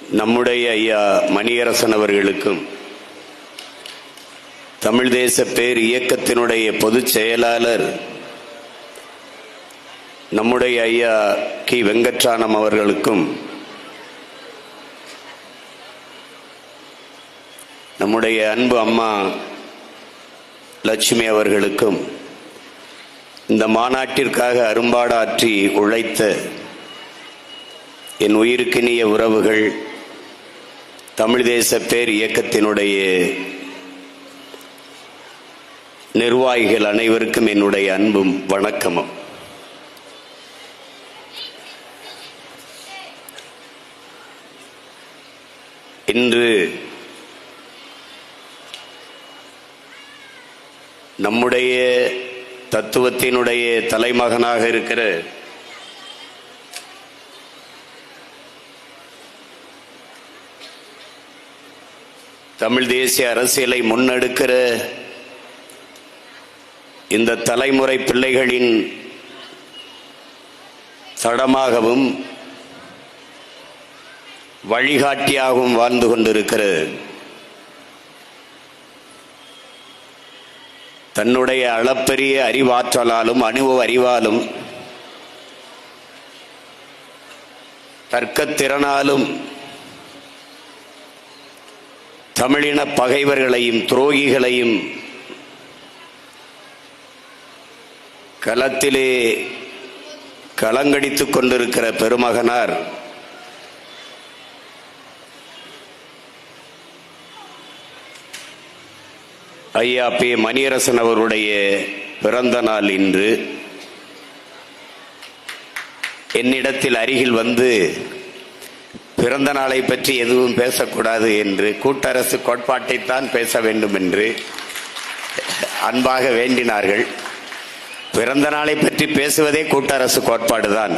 நம்முடைய ஐயா மணியரசன் அவர்களுக்கும் தமிழ் தேச பேர் இயக்கத்தினுடைய பொதுச் செயலாளர் நம்முடைய ஐயா கி. வெங்கட்ராணம் அவர்களுக்கும் நம்முடைய அன்பு அம்மா லட்சுமி அவர்களுக்கும் இந்த மாநாட்டிற்காக அரும்பாடாற்றி உழைத்த என் உயிருக்கினிய உறவுகள் தமிழ் தேச பேர் இயக்கத்தினுடைய நிர்வாகிகள் அனைவருக்கும் என்னுடைய அன்பும் வணக்கமும். இன்று நம்முடைய தத்துவத்தினுடைய தலைமகனாக இருக்கிற தமிழ் தேசிய அரசியலை முன்னெடுக்கிற இந்த தலைமுறை பிள்ளைகளின் தடமாகவும் வழிகாட்டியாகவும் வாழ்ந்து கொண்டிருக்கிற தன்னுடைய அளப்பெரிய அறிவாற்றலாலும் அனுபவ அறிவாலும் தர்க்கத்திறனாலும் தமிழின பகைவர்களையும் துரோகிகளையும் களத்திலே கலங்கடித்து கொண்டிருக்கிற பெருமகனார் ஐயா பி மணியரசன் அவருடைய பிறந்த நாள் இன்று. என்னிடத்தில் அருகில் வந்து பிறந்த நாளை பற்றி எதுவும் பேசக்கூடாது என்று கூட்டரசு கோட்பாட்டைத்தான் பேச வேண்டும் என்று அன்பாக வேண்டினார்கள். பிறந்த நாளை பற்றி பேசுவதே கூட்டரசு கோட்பாடு தான்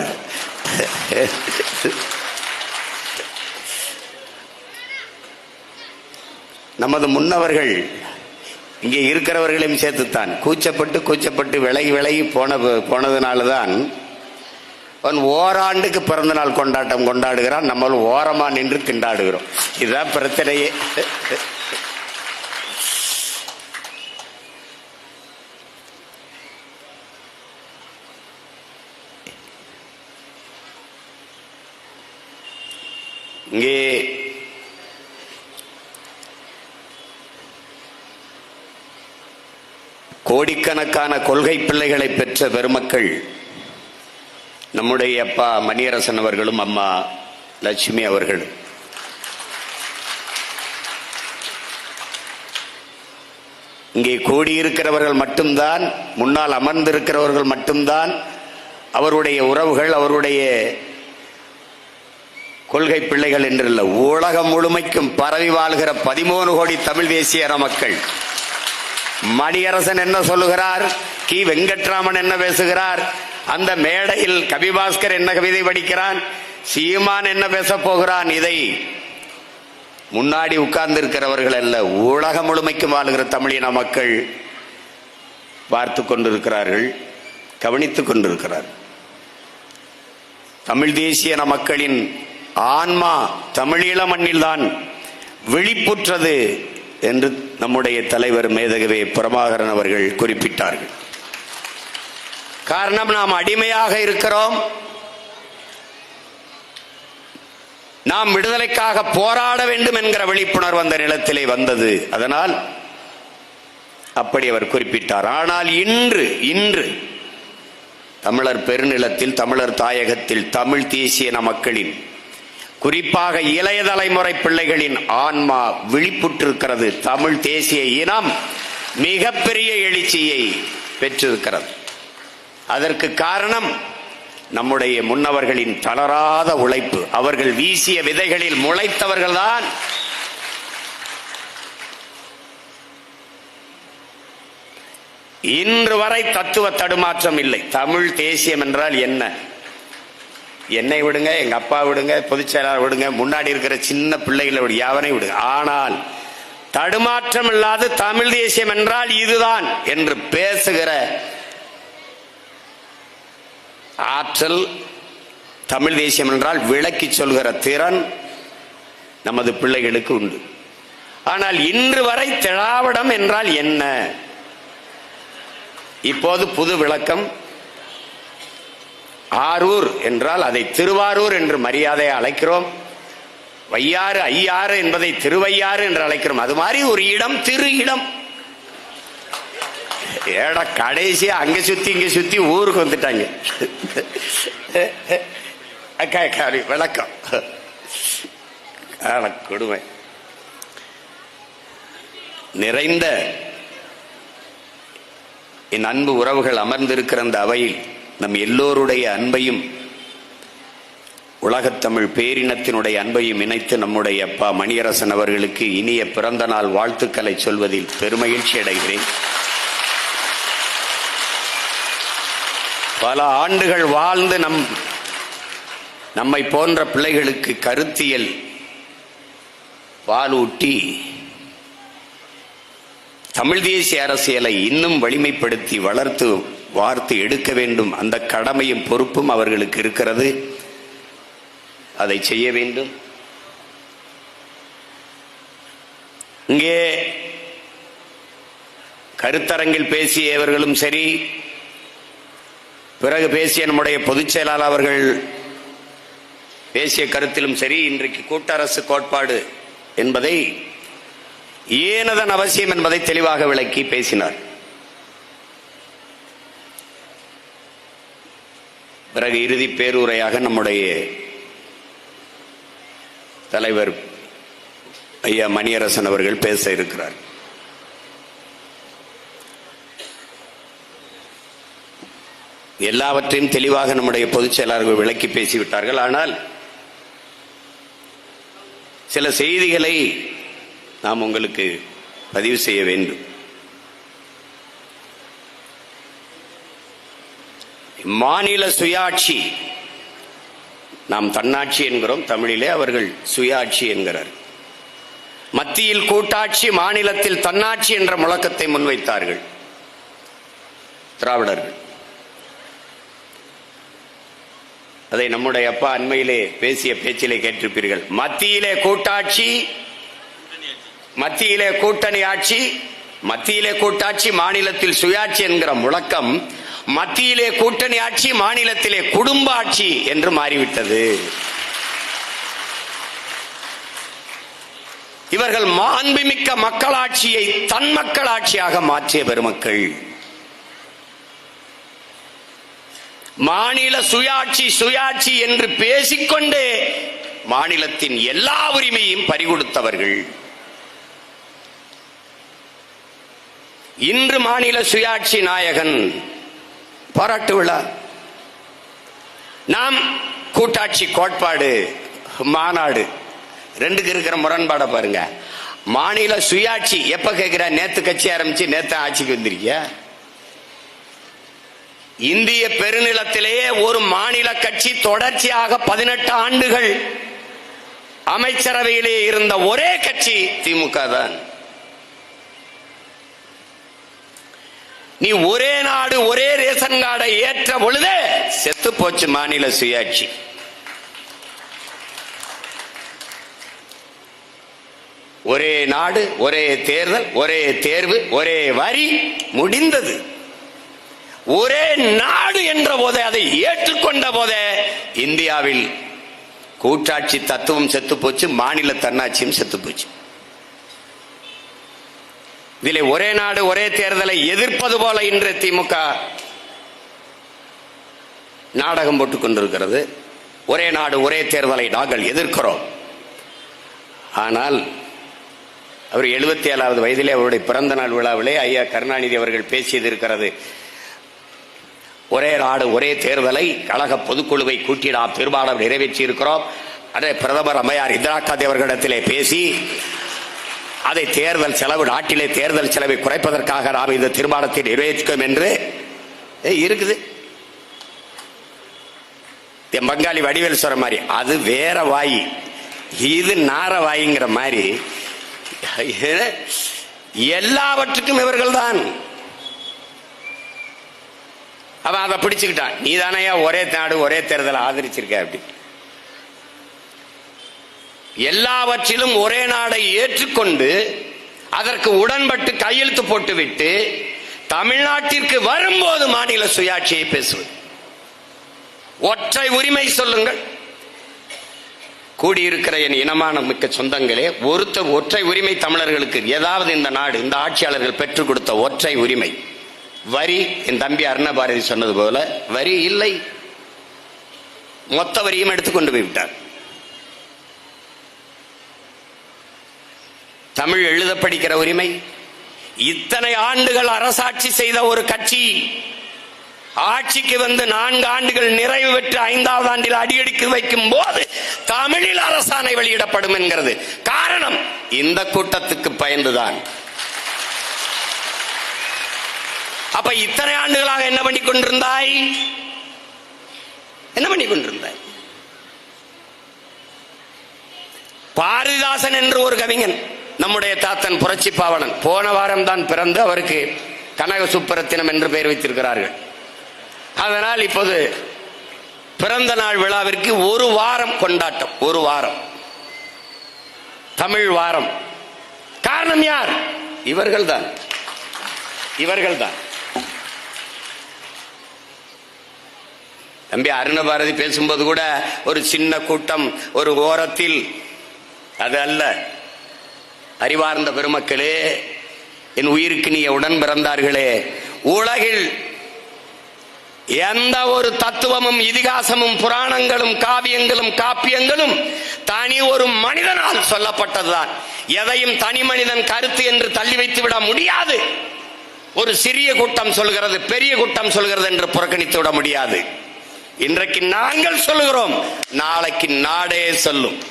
நமது முன்னவர்கள் இங்கே இருக்கிறவர்களையும் சேர்த்துத்தான். கூச்சப்பட்டு கூச்சப்பட்டு விலகி விலகி போன போனதுனால தான் அவன் ஓராண்டுக்கு பிறந்த நாள் கொண்டாட்டம் கொண்டாடுகிறான். நம்மளும் ஓரமா நின்று திண்டாடுகிறோம். இதுதான் பிரச்சனையே. இங்கே கோடிக்கணக்கான கொள்கை பிள்ளைகளை பெற்ற பெருமக்கள் நம்முடைய அப்பா மணியரசன் அவர்களும் அம்மா லட்சுமி அவர்களும் இங்கே கூடியிருக்கிறவர்கள் மட்டும்தான் முன்னால் அமர்ந்திருக்கிறவர்கள் மட்டும்தான் அவருடைய உறவுகள் அவருடைய கொள்கை பிள்ளைகள் என்றில்ல. உலகம் முழுமைக்கும் பரவி வாழ்கிற பதிமூணு கோடி தமிழ் தேசிய மக்கள். மணியரசன் என்ன சொல்லுகிறார்? கி. வெங்கட்ராமன் என்ன பேசுகிறார்? அந்த மேடையில் கவிபாஸ்கர் என்ன கவிதை படிக்கிறான்? சீமான் என்ன பேச போகிறான்? இதை முன்னாடி உட்கார்ந்து இருக்கிறவர்கள் அல்ல உலகம் முழுமைக்கும் வாழ்கிற தமிழின மக்கள் பார்த்து கொண்டிருக்கிறார்கள் கவனித்துக் கொண்டிருக்கிறார். தமிழ் தேசிய மக்களின் ஆன்மா தமிழீழ மண்ணில்தான் விழிப்புற்றது என்று நம்முடைய தலைவர் மேதகவே பிரபாகரன் அவர்கள் குறிப்பிட்டார்கள். காரணம் நாம் அடிமையாக இருக்கிறோம். நாம் விடுதலைக்காக போராட வேண்டும் என்கிற விழிப்புணர்வு அந்த நிலத்திலே வந்தது. அதனால் அப்படி அவர் குறிப்பிட்டார். ஆனால் இன்று இன்று தமிழர் பெருநிலத்தில் தமிழர் தாயகத்தில் தமிழ் தேசிய மக்களின் குறிப்பாக இளைய தலைமுறை பிள்ளைகளின் ஆன்மா விழிப்புற்றிருக்கிறது. தமிழ் தேசிய இனம் மிகப்பெரிய எழுச்சியை பெற்றிருக்கிறது. அதற்கு காரணம் நம்முடைய முன்னவர்களின் தளராத உழைப்பு. அவர்கள் வீசிய விதைகளில் முளைத்தவர்கள்தான். இன்று வரை தத்துவ தடுமாற்றம் இல்லை. தமிழ் தேசியம் என்றால் என்ன? என்னை விடுங்க எங்க அப்பா விடுங்க பொதுச் செயலாளர் விடுங்க முன்னாடி இருக்கிற சின்ன பிள்ளைகளை விடு யாவனை விடுங்க. ஆனால் தடுமாற்றம் இல்லாத தமிழ் தேசியம் என்றால் இதுதான் என்று பேசுகிற ஆற்றல் தமிழ் தேசியம் என்றால் விளக்கி சொல்கிற திறன் நமது பிள்ளைகளுக்கு உண்டு. ஆனால் இன்று வரை திராவிடம் என்றால் என்ன? இப்போது புது விளக்கம். ஆரூர் என்றால் அதை திருவாரூர் என்று மரியாதையை அழைக்கிறோம். வையாறு ஐயாறு என்பதை திருவையாறு என்று அழைக்கிறோம். அது மாதிரி ஒரு இடம் திரு இடம். ஏடா கடைசியா அங்க சுத்தி இங்க சுத்தி ஊருக்கு வந்துட்டாங்க. விளக்கம் கொடுமை. நிறைந்த என் அன்பு உறவுகள் அமர்ந்திருக்கிற அந்த அவையில் நம் எல்லோருடைய அன்பையும் உலகத்தமிழ் பேரினத்தினுடைய அன்பையும் இணைத்து நம்முடைய அப்பா மணியரசன் அவர்களுக்கு இனிய பிறந்த நாள் வாழ்த்துக்களை சொல்வதில் பெருமகிழ்ச்சி அடைகிறேன் பல ஆண்டுகள் வாழ்ந்து நம் நம்மை போன்ற பிள்ளைகளுக்கு கருத்தியல் பாலூட்டி தமிழ் தேசிய அரசியலை இன்னும் வலிமைப்படுத்தி வளர்த்து வார்த்து எடுக்க வேண்டும். அந்த கடமையும் பொறுப்பும் அவர்களுக்கு இருக்கிறது. அதை செய்ய வேண்டும். இங்கே கருத்தரங்கில் பேசியவர்களும் சரி பிறகு பேசிய நம்முடைய பொதுச் செயலாளர் அவர்கள் பேசிய கருத்திலும் சரி இன்றைக்கு கூட்டரசு கோட்பாடு என்பதை ஏனதன் அவசியம் என்பதை தெளிவாக விளக்கி பேசினார். பிறகு இறுதி பேருரையாக நம்முடைய தலைவர் ஐயா மணியரசன் அவர்கள் பேச இருக்கிறார். எல்லாவற்றையும் தெளிவாக நம்முடைய பொதுச் செயலாளர்கள் விளக்கி பேசிவிட்டார்கள். ஆனால் சில செய்திகளை நாம் உங்களுக்கு பதிவு செய்ய வேண்டும். மாநில சுயாட்சி நாம் தன்னாட்சி என்கிறோம் தமிழிலே அவர்கள் சுயாட்சி என்கிறார். மத்தியில் கூட்டாட்சி மாநிலத்தில் தன்னாட்சி என்ற முழக்கத்தை முன்வைத்தார்கள். திராவிடர்கள். அதை நம்முடைய அப்பா அண்மையிலே பேசிய பேச்சிலே கேட்டிருப்பீர்கள். மத்தியிலே கூட்டாட்சி மத்தியிலே கூட்டணி ஆட்சி மத்தியிலே கூட்டாட்சி மாநிலத்தில் சுயாட்சி என்கிற முழக்கம் மத்தியிலே கூட்டணி ஆட்சி மாநிலத்திலே குடும்ப ஆட்சி என்று மாறிவிட்டது. இவர்கள் மாண்புமிக்க மக்களாட்சியை தன் மக்களாட்சியாக மாற்றிய பெருமக்கள். மாநில சுயாட்சி சுயாட்சி என்று பேசிக்கொண்டே மாநிலத்தின் எல்லா உரிமையும் பறிகொடுத்தவர்கள். இன்று மாநில சுயாட்சி நாயகன் பாராட்டு விழா. நாம் கூட்டாட்சி கோட்பாடு மாநாடு ரெண்டுக்கு இருக்கிற முரண்பாடை பாருங்க. மாநில சுயாட்சி எப்ப கேட்கிற நேத்து கட்சி ஆரம்பிச்சு நேத்து ஆட்சிக்கு வந்திருக்கியா? இந்திய பெருநிலத்திலேயே ஒரு மாநில கட்சி தொடர்ச்சியாக பதினெட்டு ஆண்டுகள் அமைச்சரவையிலே இருந்த ஒரே கட்சி திமுக தான். நீ ஒரே நாடு ஒரே ரேஷன் கார்டை ஏற்ற பொழுதே செத்து போச்சு மாநில சுயாட்சி. ஒரே நாடு ஒரே தேர்தல் ஒரே தேர்வு ஒரே வரி முடிந்தது. ஒரே நாடு என்ற போதே அதை ஏற்றுக்கொண்ட போதே இந்தியாவில் கூட்டாட்சி தத்துவம் செத்து போச்சு மாநில தன்னாட்சியும் செத்து போச்சு. இதில் ஒரே நாடு ஒரே தேர்தலை எதிர்ப்பது போல இன்று திமுக நாடகம் போட்டுக் கொண்டிருக்கிறது. ஒரே நாடு ஒரே தேர்தலை நாங்கள் எதிர்க்கிறோம். ஆனால் அவர் எழுபத்தி ஏழாவது வயதிலே அவருடைய பிறந்த நாள் விழாவிலே ஐயா கருணாநிதி அவர்கள் பேசியது இருக்கிறது. ஒரே நாடு ஒரே தேர்தலை கழக பொதுக்குழுவை கூட்டி நாம் தீர்மானம் நிறைவேற்றி இருக்கிறோம் அதே பிரதமர் அம்மையார் இந்திரா காந்தி அவர்களிடத்திலே பேசி அதை தேர்தல் செலவு நாட்டிலே தேர்தல் செலவை குறைப்பதற்காக நாம் இந்த தீர்மானத்தை நிறைவேற்றிக்கோம் என்று இருக்குது. என் பங்காளி வடிவேல் சொல்ற மாதிரி அது வேற வாய். இது நார வாய்ங்கிற மாதிரி எல்லாவற்றுக்கும் இவர்கள் தான் அவன் அதை பிடிச்சுக்கிட்டான். நீ தானையா ஒரே நாடு ஒரே தேர்தலை ஆதரிச்சிருக்க அப்படி. எல்லாவற்றிலும் ஒரே நாடை ஏற்றுக்கொண்டு அதற்கு உடன்பட்டு கையெழுத்து போட்டுவிட்டு தமிழ்நாட்டிற்கு வரும்போது மாநில சுயாட்சியை பேசுவது. ஒற்றை உரிமை சொல்லுங்கள். கூடியிருக்கிற என் இனமான மிக்க சொந்தங்களே ஒருத்தர் ஒற்றை உரிமை தமிழர்களுக்கு ஏதாவது இந்த நாடு இந்த ஆட்சியாளர்கள் பெற்றுக் கொடுத்த ஒற்றை உரிமை. வரி என் தம்பி அருணபாரதி சொன்னது போல வரி இல்லை. மொத்த வரியும் எடுத்துக்கொண்டு போய் விட்டார் தமிழ் எழுத படிக்கிற உரிமை இத்தனை ஆண்டுகள் அரசாட்சி செய்த ஒரு கட்சி ஆட்சிக்கு வந்து நான்கு ஆண்டுகள் நிறைவு பெற்று ஐந்தாவது ஆண்டில் அடியடிக்கு வைக்கும் போது தமிழில் அரசாணை வெளியிடப்படும் என்கிறது. காரணம் இந்த கூட்டத்துக்கு பயந்துதான். அப்ப இத்தனை ஆண்டுகளாக என்ன பண்ணி கொண்டிருந்தாய்? என்ன பண்ணி கொண்டிருந்தாய்? பாரதிதாசன் என்று ஒரு கவிஞன் நம்முடைய தாத்தன் புரட்சி பாவலன் போன வாரம் தான் பிறந்து அவருக்கு கனக சுப்பரத்தினம் என்று பெயர் வைத்திருக்கிறார்கள். அதனால் இப்போது பிறந்த நாள் விழாவிற்கு ஒரு வாரம் கொண்டாட்டம் ஒரு வாரம். தமிழ் வாரம். காரணம் யார்? இவர்கள் தான் இவர்கள் தான் தம்பி அருணபாரதி பேசும்போது கூட ஒரு சின்ன கூட்டம் ஒரு ஓரத்தில். அது அல்ல. அறிவார்ந்த பெருமக்களே என் உயிருக்கு நீ உடன் பிறந்தார்களே. உலகில் எந்த ஒரு தத்துவமும் இதிகாசமும் புராணங்களும் காவியங்களும் காப்பியங்களும் தனி ஒரு மனிதனால் சொல்லப்பட்டதுதான். எதையும் தனி மனிதன் கருத்து என்று தள்ளி வைத்து விட முடியாது. ஒரு சிறிய கூட்டம் சொல்கிறது பெரிய கூட்டம் சொல்கிறது என்று புறக்கணித்து விட முடியாது. இன்றைக்கு நாங்கள் சொல்லுகிறோம் நாளைக்கு நாடே சொல்லும்.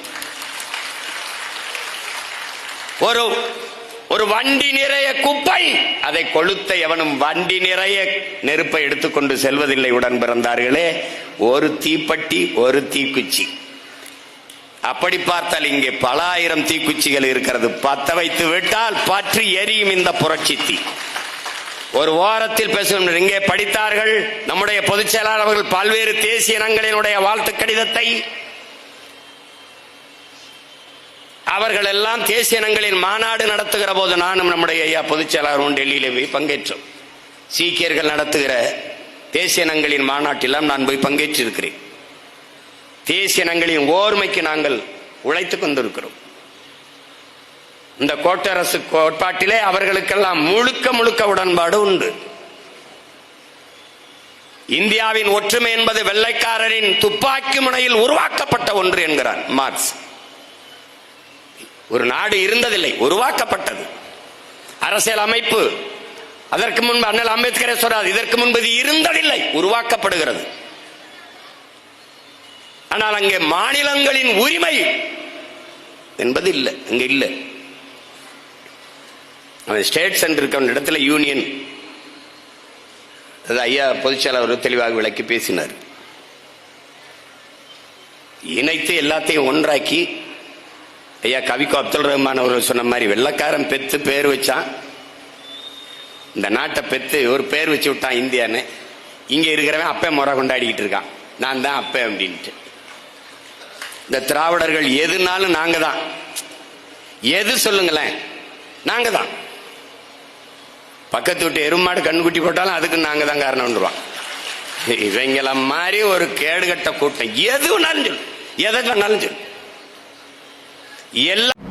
ஒரு ஒரு வண்டி நிறைய குப்பை அதை கொளுத்த எவனும் வண்டி நிறைய நெருப்பை எடுத்துக்கொண்டு செல்வதில்லை உடன் பிறந்தார்களே. ஒரு தீப்பட்டி ஒரு தீக்குச்சி. அப்படி பார்த்தால் இங்கே பல ஆயிரம் தீக்குச்சிகள் இருக்கிறது. பத்த வைத்து விட்டால் பற்றி எரியும் இந்த புரட்சி தீ. ஒரு ஓரத்தில் பேசும் இங்கே படித்தார்கள். நம்முடைய பொதுச் செயலாளர் அவர்கள் பல்வேறு தேசிய இனங்களினுடைய வாழ்த்து கடிதத்தை அவர்கள் எல்லாம் தேசிய இனங்களின் மாநாடு நடத்துகிற போது நானும் நம்முடைய ஐயா பொதுச் செயலாளரும் டெல்லியிலே போய் பங்கேற்றோம். சீக்கியர்கள் நடத்துகிற தேசிய இனங்களின் மாநாட்டிலாம் நான் போய் பங்கேற்றிருக்கிறேன். தேசிய இனங்களின் ஓர்மைக்கு நாங்கள் உழைத்துக் கொண்டிருக்கிறோம். இந்த கோட்டரசு கோட்பாட்டிலே அவர்களுக்கெல்லாம் முழுக்க முழுக்க உடன்பாடு உண்டு. இந்தியாவின் ஒற்றுமை என்பது வெள்ளைக்காரரின் துப்பாக்கி முனையில் உருவாக்கப்பட்ட ஒன்று என்கிறான் மார்க்ஸ். ஒரு நாடு இருந்ததில்லை உருவாக்கப்பட்டது. அரசியல் அமைப்பு அதற்கு முன்பு அண்ணல் அம்பேத்கரே சொல்றார் இதற்கு முன்பு இது இருந்ததில்லை உருவாக்கப்படுகிறது. ஆனால் அங்கே மாநிலங்களின் உரிமை என்பது இல்லை அங்கே இல்லை. அவன் ஸ்டேட்ஸ் சென்டர் இருக்க இடத்துல யூனியன் அது ஐயா பொதுச்செயலாளர் தெளிவாக விளக்கி பேசினார். இணைத்து எல்லாத்தையும் ஒன்றாக்கி ஐயா கவிக்கு அப்துல் ரஹ்மான் அவர்கள் சொன்ன மாதிரி வெள்ளக்காரன் பெத்து பேர் வச்சான். இந்த நாட்டை பெத்து ஒரு பேர் வச்சு விட்டான் இந்தியான்னு. இங்கே இருக்கிறவன் அப்பே முறை கொண்டாடிக்கிட்டு இருக்கான். நான் தான் அப்பே அப்படின்ட்டு. இந்த திராவிடர்கள் எதுனாலும் நாங்கள் தான் எது சொல்லுங்களேன்? நாங்கள் தான் பக்கத்து விட்டு எருமாடு கண்ணுக்குட்டி போட்டாலும் அதுக்கு நாங்கள் தான் காரணம் பண்ணுவோம் இவங்கள மாதிரி ஒரு கேடுகட்ட கூட்டம் எது வேணாலும் சொல்லு. எதை வேணாலும் சொல்லு. எல்லாம்